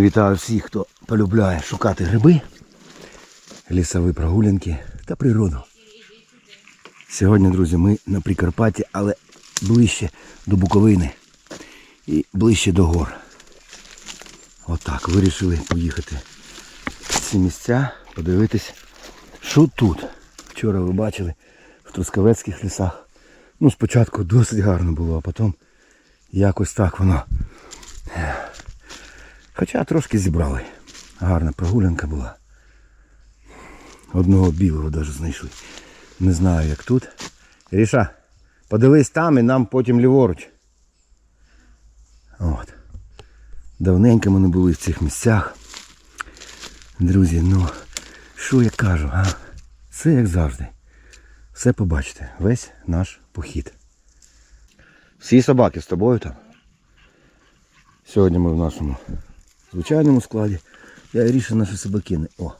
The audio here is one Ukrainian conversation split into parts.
Вітаю всіх, хто полюбляє шукати гриби, лісові прогулянки та природу. Сьогодні, друзі, ми на Прикарпатті, але ближче до Буковини і ближче до гор. Отак, вирішили поїхати в ці місця, подивитись, що тут. Вчора ви бачили в Трускавецьких лісах. Ну, спочатку досить гарно було, а потім якось так воно. Хоча трошки зібрали. Гарна прогулянка була. Одного білого навіть знайшли. Не знаю як тут. Ріша, подивись там і нам потім ліворуч. От. Давненько ми не були в цих місцях. Друзі, ну, що я кажу, а? Все як завжди. Все побачите. Весь наш похід. Всі собаки з тобою там. Сьогодні ми в нашому звичайному складі. Я і рішив наші собакини. О,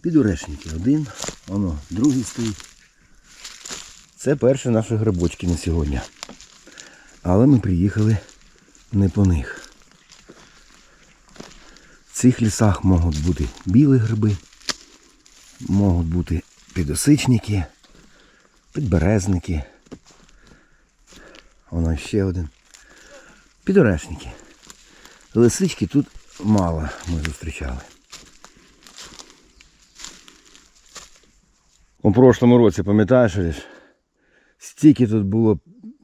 підурешники. Один, воно, другий стоїть. Це перші наші грибочки на сьогодні. Але ми приїхали не по них. В цих лісах можуть бути білі гриби, можуть бути підосичники, підберезники. Воно ще один. Підорешники. Лисички тут мало ми зустрічали. У прошлому році, пам'ятаєш, стільки тут було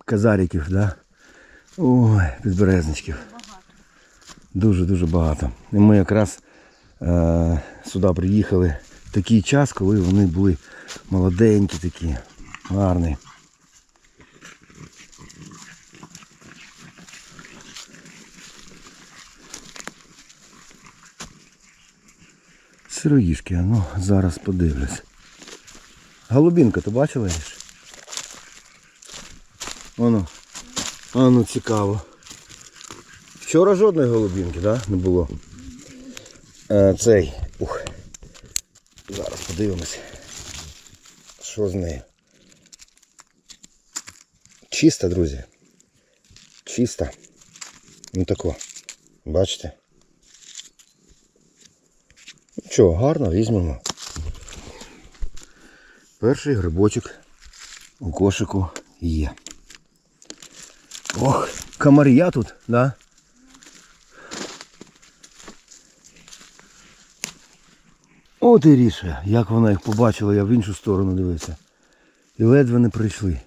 казариків, да? Ой, підберезничків. Дуже-дуже багато. І ми якраз е, сюди приїхали в такий час, коли вони були молоденькі такі, гарні. Сироїшки, а ну зараз подивлюсь. Голубінка, ти бачила їж? Воно. А ну цікаво. Вчора жодної голубінки, да? Не було. Е, цей. Ух. Зараз подивимось. Що з нею? Чиста, друзі. Чиста. Ну тако. Бачите? Що, гарно, візьмемо. Перший грибочок у кошику є. Ох, комарія тут, да? От і ріше, як вона їх побачила, я в іншу сторону дивився. І ледве не прийшли.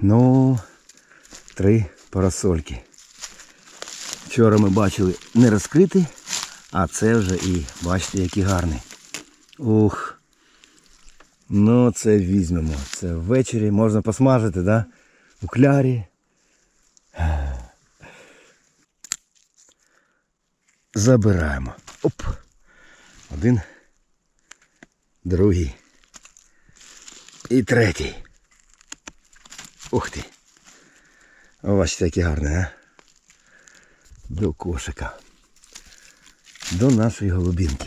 Ну, три парасольки. Вчора ми бачили не розкритий, а це вже і бачите, який гарний. Ух. Ну це візьмемо. Це ввечері можна посмажити, да? У клярі. Забираємо. Оп. Один. Другий. І третій. Ух ти. Бачите, які гарні, а? До кошика. До нашої голубінки.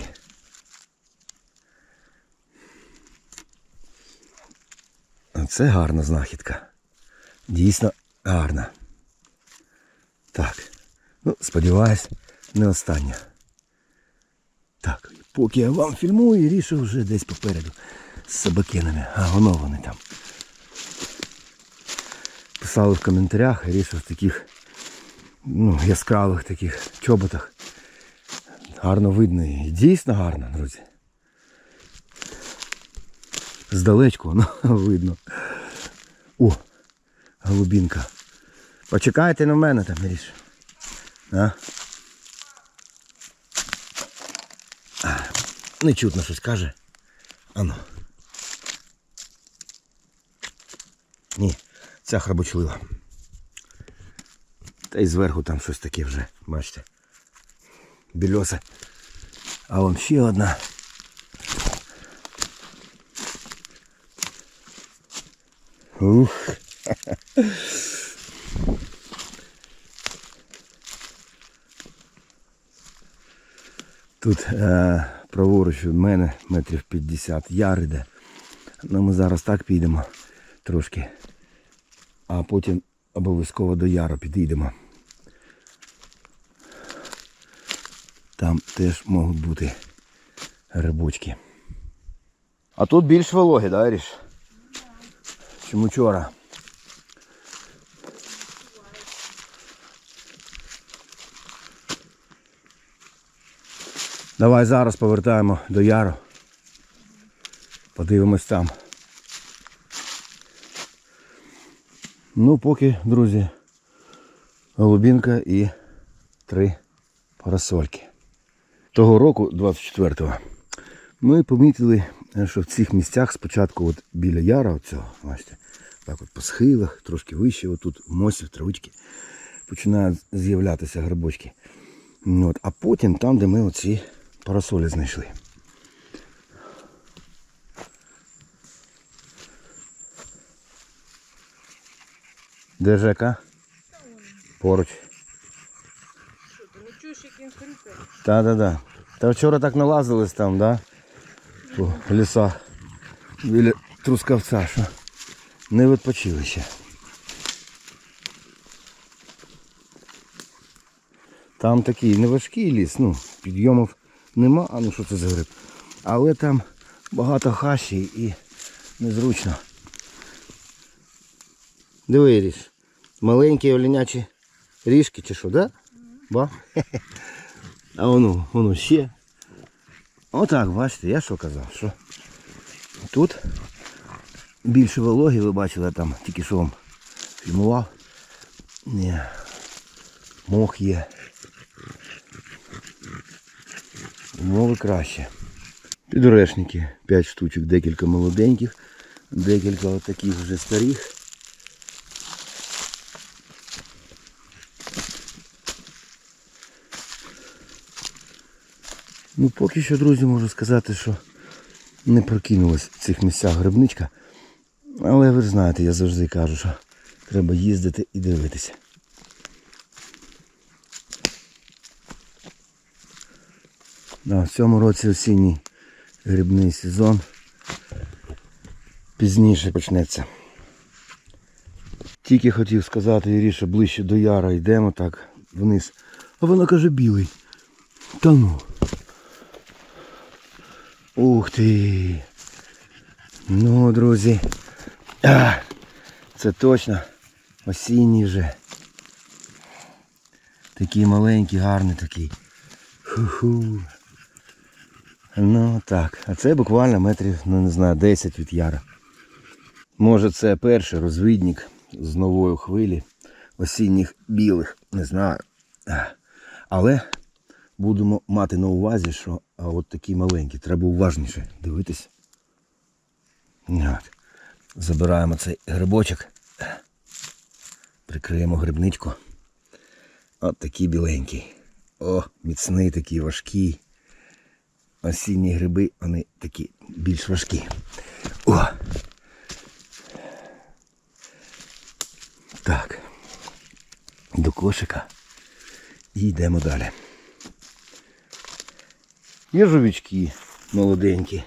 Це гарна знахідка. Дійсно гарна. Так. Ну, сподіваюсь, не остання. Так, поки я вам фільмую, Ріша вже десь попереду з собакинами. А воно вони там. Писали в коментарях, Ріша в таких ну, яскравих таких чоботах. Гарно видно і дійсно гарно, друзі. Здалечку воно видно. О, голубінка. Почекайте на мене там, Міріш. А, не чутно щось каже. Ану. Ні, ця храбочлива. Та й зверху там щось таке вже, бачите. Більосе. А вон ще одна. Ух. Тут е, праворуч від мене метрів 50 яр іде. Ну ми зараз так підемо трошки. А потім обов'язково до яру підійдемо. Там теж можуть бути грибочки. А тут більш вологі, да, Ріш? Чим учора. Давай зараз повертаємо до яру. Подивимось там. Ну, поки, друзі, голубінка і три парасольки. Того року, 24-го, ми помітили, що в цих місцях спочатку от біля яра, оцього, бачите, так от по схилах, трошки вище, отут в мосі, в травички, починають з'являтися грибочки. Ну, От, а потім там, де ми оці парасолі знайшли. Де Жека? Поруч. Він хрипе? Та-да-да. Та вчора так налазились там, да? По лісах. Біля трускавця, що не відпочили ще. Там такий неважкий ліс, ну, підйомів нема, а ну що це за гриб. Але там багато хащі і незручно. Диви, ріж. Маленькі оленячі ріжки чи що, да? Ба? А воно, воно ще. Отак, бачите, я що казав, що тут більше вологі, ви бачили, там тільки що вам фільмував. Ні. Мох є. Умови краще. Підорешники 5 штучок, декілька молоденьких, декілька отаких вже старих. Ну, поки що, друзі, можу сказати, що не прокинулась в цих місцях грибничка. Але ви ж знаєте, я завжди кажу, що треба їздити і дивитися. Да, в цьому році осінній грибний сезон пізніше почнеться. Тільки хотів сказати, Іріша, ближче до яра йдемо так вниз. А вона каже білий. Та ну. Ух ти. Ну, друзі. Це точно осінній вже. Такий маленький, гарний такий. Ху-ху. Ну так. А це буквально метрів, ну не знаю, 10 від яра. Може це перший розвідник з нової хвилі осінніх білих, не знаю. Але будемо мати на увазі, що а от такі маленькі, треба уважніше дивитись. От. Забираємо цей грибочок, прикриємо грибничку. От такий біленький. О, міцний такий важкий. Осінні гриби, вони такі більш важкі. О! Так. До кошика. І йдемо далі. Є жовічки молоденькі.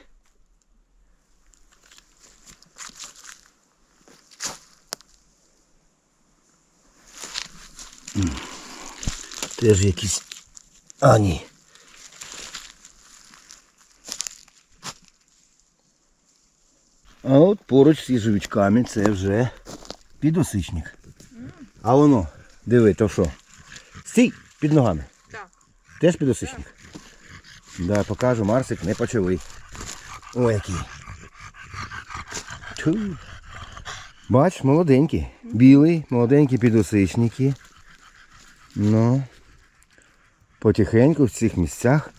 Теж якісь. А, ні. А от поруч з їжовичками це вже підосичник. А воно, диви, то що? Стій під ногами. Так. Теж підосичник? Да, покажу, Марсик не почали. Ой, який. Тьфу. Бач, молоденький. Білий, молоденькі підосичники. Ну. Потихеньку в цих місцях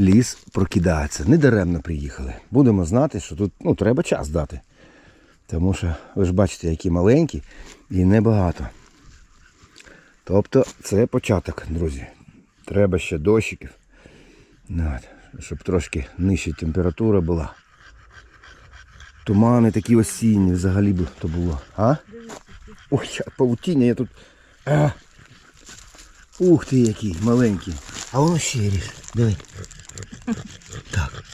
ліс прокидається. Недаремно приїхали. Будемо знати, що тут ну, треба час дати. Тому що ви ж бачите, які маленькі і небагато. Тобто це початок, друзі. Треба ще дощиків. Ну, от, щоб трошки нижча температура була. Тумани такі осінні взагалі б то було. А? Ой, я- павутіння я тут. А. Ух ти який маленький. А воно ще ріж. Диви. Так.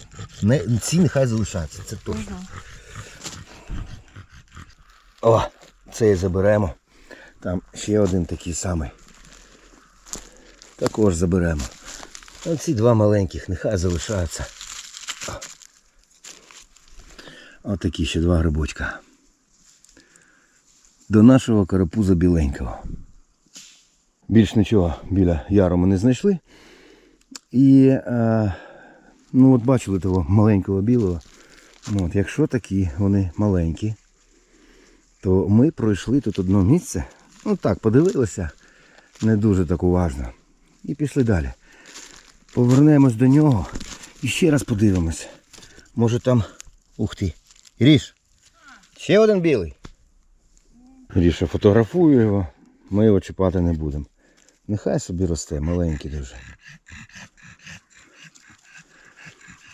Не, ці нехай залишаються, це точно. О, цей заберемо. Там ще один такий самий. Також заберемо. Оці два маленьких, нехай залишаються. Отакі ще два грибочка. До нашого карапуза біленького. Більш нічого біля яру ми не знайшли. І е, ну от бачили того маленького білого. Ну, От, якщо такі вони маленькі, то ми пройшли тут одне місце. Ну так, подивилися не дуже так уважно. І пішли далі. Повернемось до нього і ще раз подивимось. Може там. Ух ти. Ріш. Ще один білий. Ріша фотографує його. Ми його чіпати не будемо. Нехай собі росте, маленький дуже.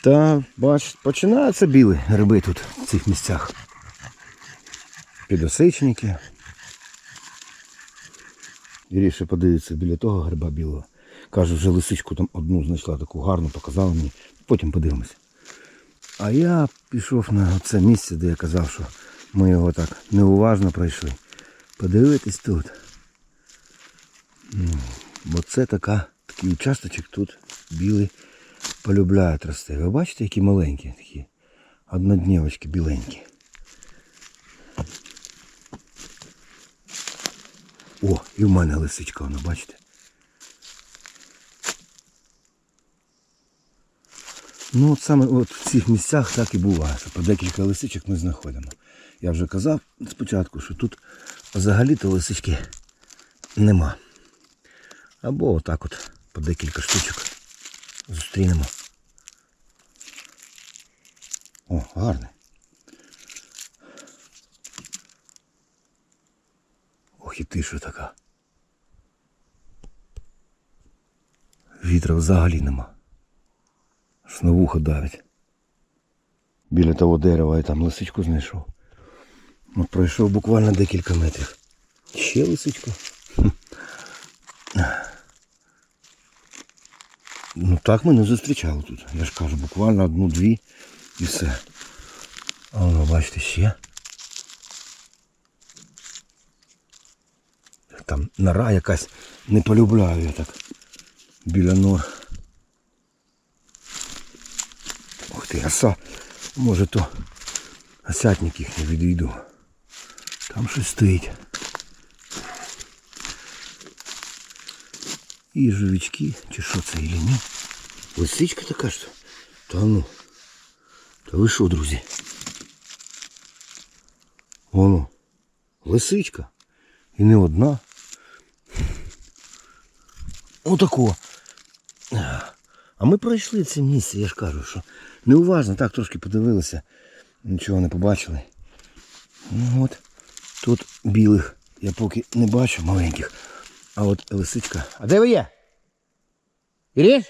Та бач, починаються білі гриби тут, в цих місцях. Підосичники. Ріша подивиться біля того гриба білого. Каже, вже лисичку там одну знайшла таку гарну, показала мені. Потім подивимось. А я пішов на це місце, де я казав, що ми його так неуважно пройшли. Подивитись тут. Ну, Бо це така, такий участочок тут білий полюбляють рости. Ви бачите, які маленькі такі. Одноднєвочки біленькі. О, і в мене лисичка, вона, бачите? Ну от саме от в цих місцях так і буває, що по декілька лисичок ми знаходимо. Я вже казав спочатку, що тут взагалі-то лисички нема. Або отак от по декілька штучок зустрінемо. О, гарне. Ох і тиша така. Вітра взагалі нема. На вухо давить. Біля того дерева я там лисичку знайшов. От пройшов буквально декілька метрів. Ще лисичка. Ну так ми не зустрічали тут. Я ж кажу, буквально одну-дві і все. А воно, бачите, ще. Там нора якась не полюбляю я так. Біля нор. Ух ти, оса. Може то осятник їх не відійду. Там щось стоїть. І живічки, чи що це, или ні? Лисичка така що? Та ну. Та ви що, друзі? Воно. Лисичка. І не одна. Отако. А ми пройшли це місце, я ж кажу, що неуважно, так трошки подивилися, нічого не побачили. Ну от, тут білих я поки не бачу маленьких. А от лисичка. А де ви є? Іриш?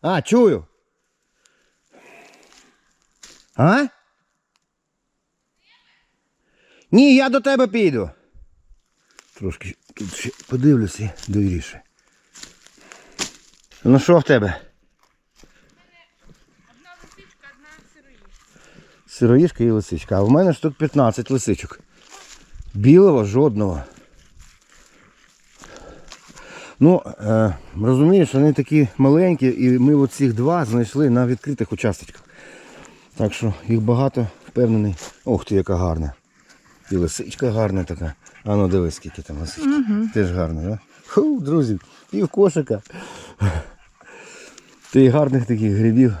А, чую. А? Ні, я до тебе піду. Трошки тут ще подивлюся до Іріші. Ну що в тебе? Одна лисичка, одна сироїшка. Сироїшка і лисичка. А в мене штук 15 лисичок. Білого жодного. Ну, е, розумієш, вони такі маленькі, і ми оцих два знайшли на відкритих участочках. Так що їх багато, впевнений. Ох ти, яка гарна. І лисичка гарна така. А ну дивись, скільки там лисички. Угу. Теж гарно, да? Ху, друзі, і в кошика. Й гарних таких грибів.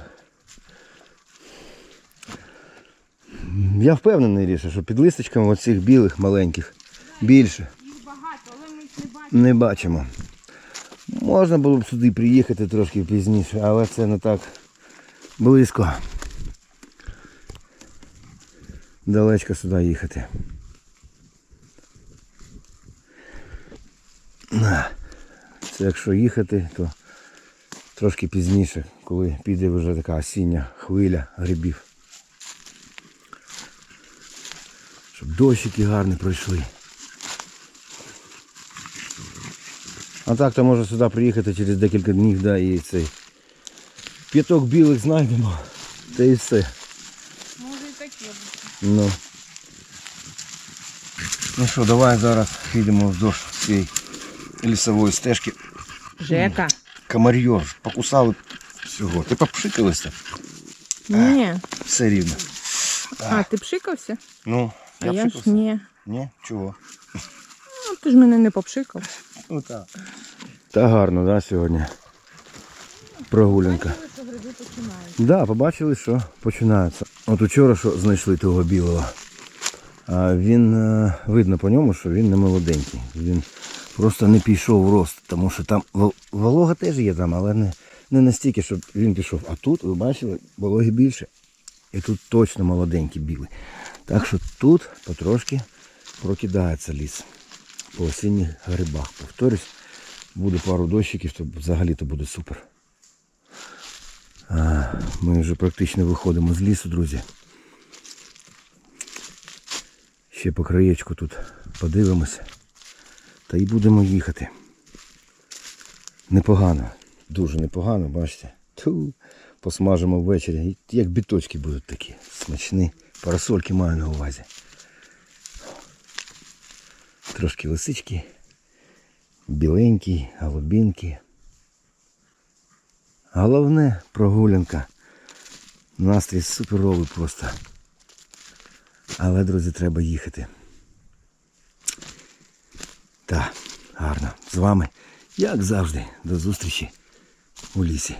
Я впевнений, Ріша, що під листочками оцих білих маленьких більше не бачимо. не бачимо. Можна було б сюди приїхати трошки пізніше, але це не так близько. Далечко сюди їхати. Це якщо їхати, то трошки пізніше, коли піде вже така осіння хвиля грибів. Дощики гарні пройшли. А так то може сюди приїхати через декілька днів, да, і цей п'яток білих знайдемо. Та і все. Може і таке бути. Ну. Ну що, давай зараз підемо вздовж цієї лісової стежки. Жека. комарьор, покусали всього. Ти попшикалася? Ні. Все рівно. А, ти пшикався? Ну, А я, ж пшикався. ні. Ні? Чого? Ну, ти ж мене не попшикав. Ну так. Та гарно, да, сьогодні. Прогулянка. що гриби починають. Да, побачили, що починається. От учора що знайшли того білого. А він е, видно по ньому, що він не молоденький. Він просто не пішов в рост, тому що там вол- волога теж є там, але не, не настільки, щоб він пішов. А тут, ви бачили, вологи більше. І тут точно молоденький білий. Так що тут потрошки прокидається ліс. По осінніх грибах. Повторюсь, буде пару дощиків, то взагалі то буде супер. Ми вже практично виходимо з лісу, друзі. Ще по краєчку тут подивимося. Та й будемо їхати. Непогано, дуже непогано, бачите. Ту, посмажимо ввечері. Як біточки будуть такі смачні. Парасольки маю на увазі. Трошки лисички. Біленькі, голубінки. Головне прогулянка. Настрій суперовий просто. Але, друзі, треба їхати. Так, гарно. З вами, як завжди, до зустрічі у лісі.